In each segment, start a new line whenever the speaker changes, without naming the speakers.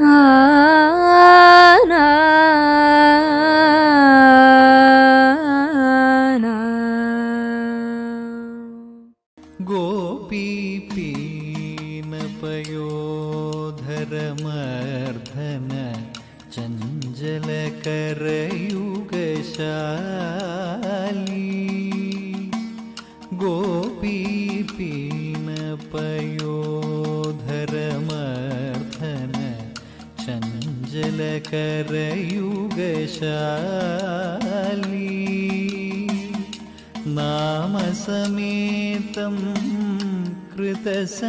啊。कृतसङ्गेतं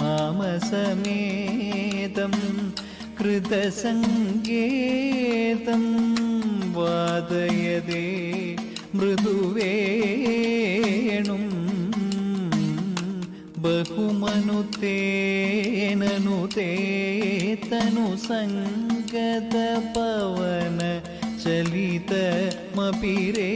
नामसमेतं कृतसङ्गेतं वादयदे मृदुवेणुं बहुमनुतेननुते तनुसङ्गतपवन चलितमपि रेणुं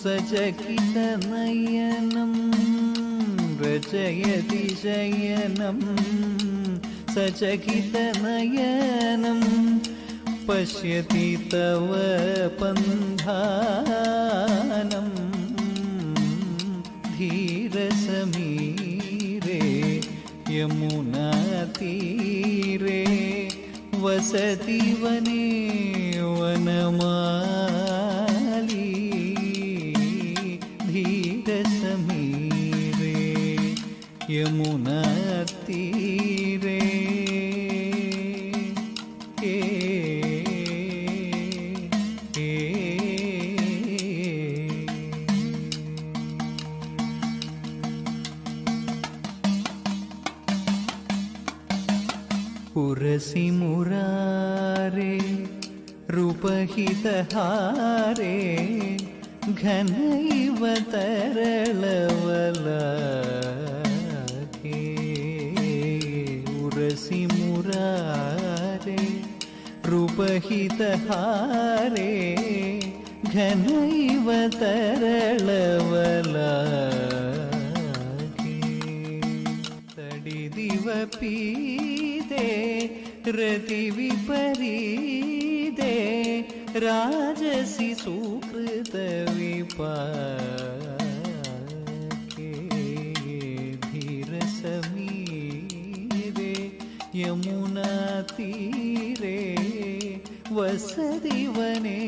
സചകിത നയനം രചയതി ശയനം സചകിത പശ്യതി തവ പന്ധാനം ധീരസമീരേ യമുനതീരേ വസതി വനേ വനമാ ತೀರೇ ಏ පුරසි මුරාරේ රුපහිතහාරේ ඝනයිවතරලවලා मुरारे रूपहितहारे घनैव तरलवलाके तडिदिवपीदे रतिविपरीदे राजसि सुकृतविपाके யமுனா தீரே வசதிவனே.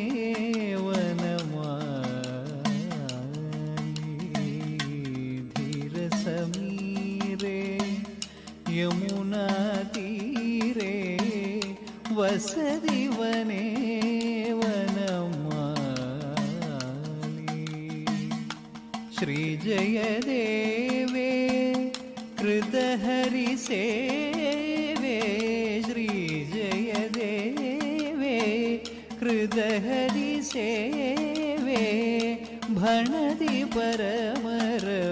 மரம்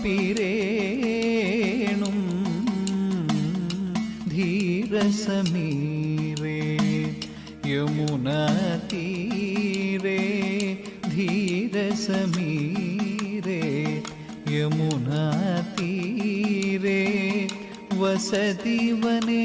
കാപ്പീരേണും ധീരസമീരേ യമുനതീരേ ധീരസമീരേ യമുനതീരേ വസതി വനേ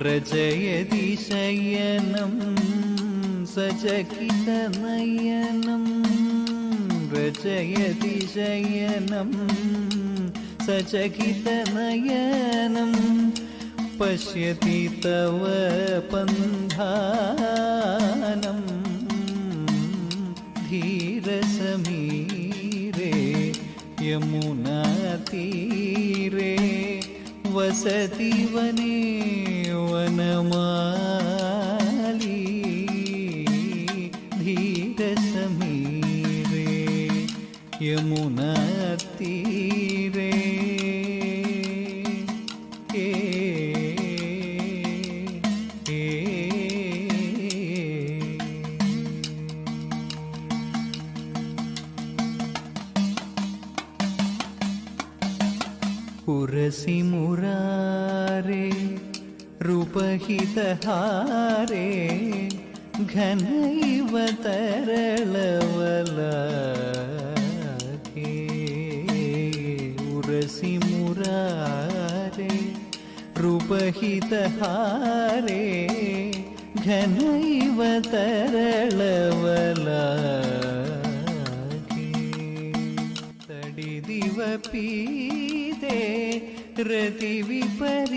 रचयति शयनं सचकितनयनं रचयति शयनं सचकितनयनं पश्यति तव पन्धानं धीरसमीरे यमुनातीरे वसति वने meu mãe. रूपहितहारे घनैव तरलवलाके उरसि मुरारे रूपहितहारे घनैव तरलवलाके तडिदिवपीदे रतिविपरीदे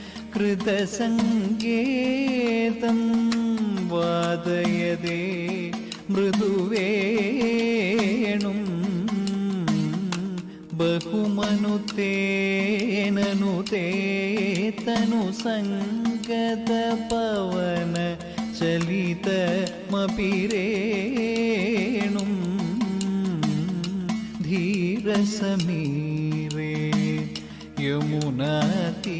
ഹൃദസങ്കേതം വാദയതേ മൃദുവേണും ബഹുമനുത്തേനനുതേതനുസംഗതപവന ചലിതമപിരേണും ധീരസമീരേ യമുനാതീ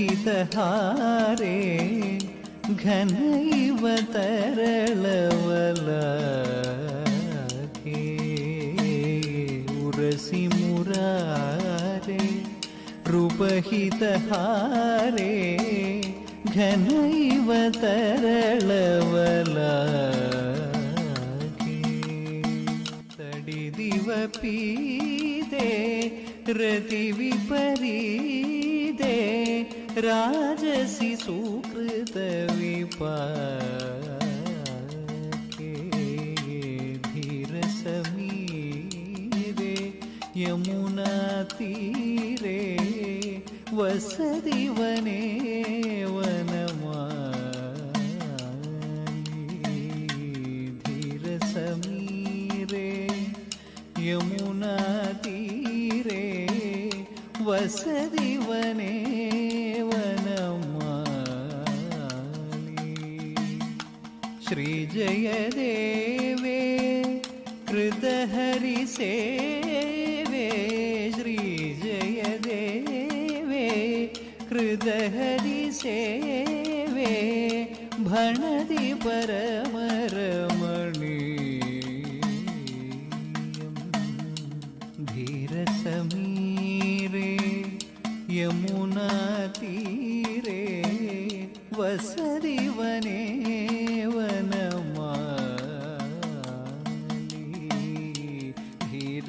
ಕಿತಹಾರೆ ಘನ ಇವ ತರಳವಲಕೆ ಉರಸಿ ಮುರಾರೆ ರೂಪಹಿತಹಾರೆ ಘನ ಇವ ತರಳವಲಕೆ ತಡಿದಿವ ಪೀದೆ ರತಿ ವಿಪರೀ राजसि सुकृतविपाके धीरसमीरे यमुनातीरे वसति वने वनमाली धीरसमीरे यमुनातीरे वसति वने श्रीजयदेवे कृतहरिसेवे श्रीजयदेवे कृतहरिसेवे भणति परमरमणीयम्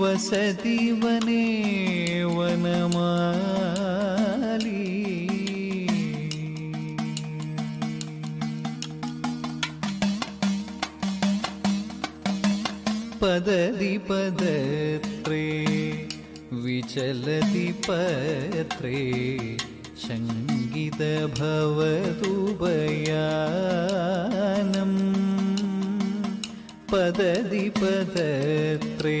വസതി വനേ വനമാലി പദതി പദത്രേ വിചലതി പത്രേ പദതി പദത്രേ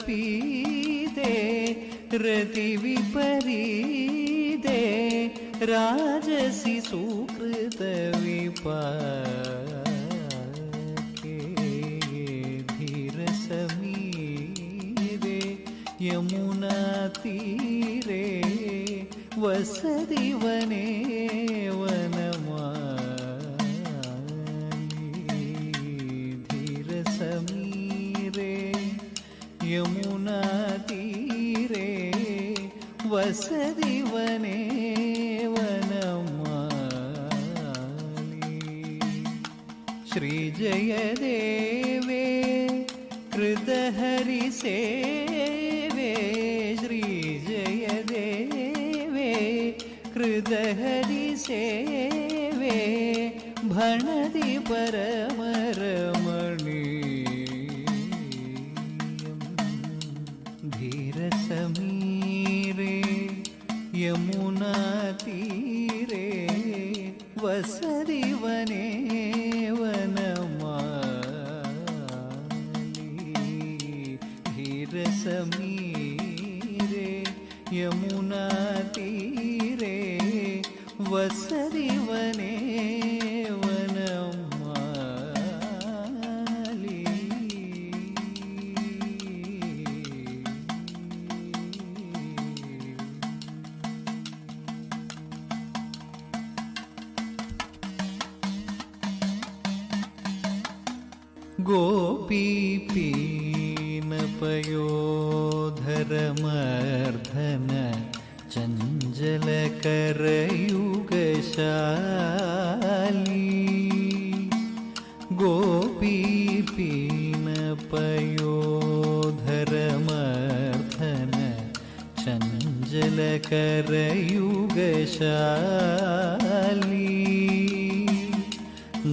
പീതേ രതി വിപരീതേ രാജസി സുകൃത വിപാകേ ധീരസമീരേ യമുനാ തീരേ വസതി വനേ வசதிவனே வனமாலி ஸ்ரீஜயதேவே கிருதஹரி சேவே ஸ்ரீஜயதேவே कृदहरि सेवे भणति परम यमुना तीरे वसरि वने वनमाली धीर समीरे यमुना तीरे वसरी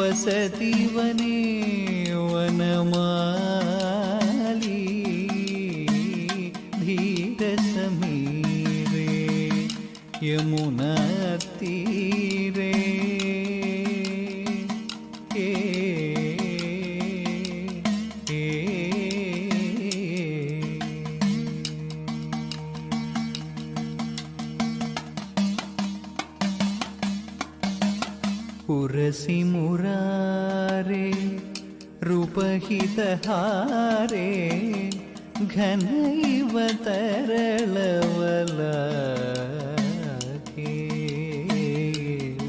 വസതി വനമാലി ധീരസമീരേ യമുനീരേ ഉറസിമു रूपहितहारे घनैव तरलवलाके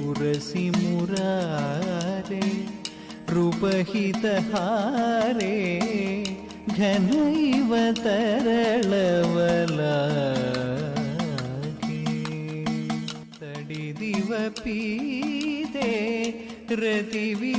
उरसि मुरारे रूपहितहारे घनैव तरलवलाके तडिदिव पीते रतिविपरी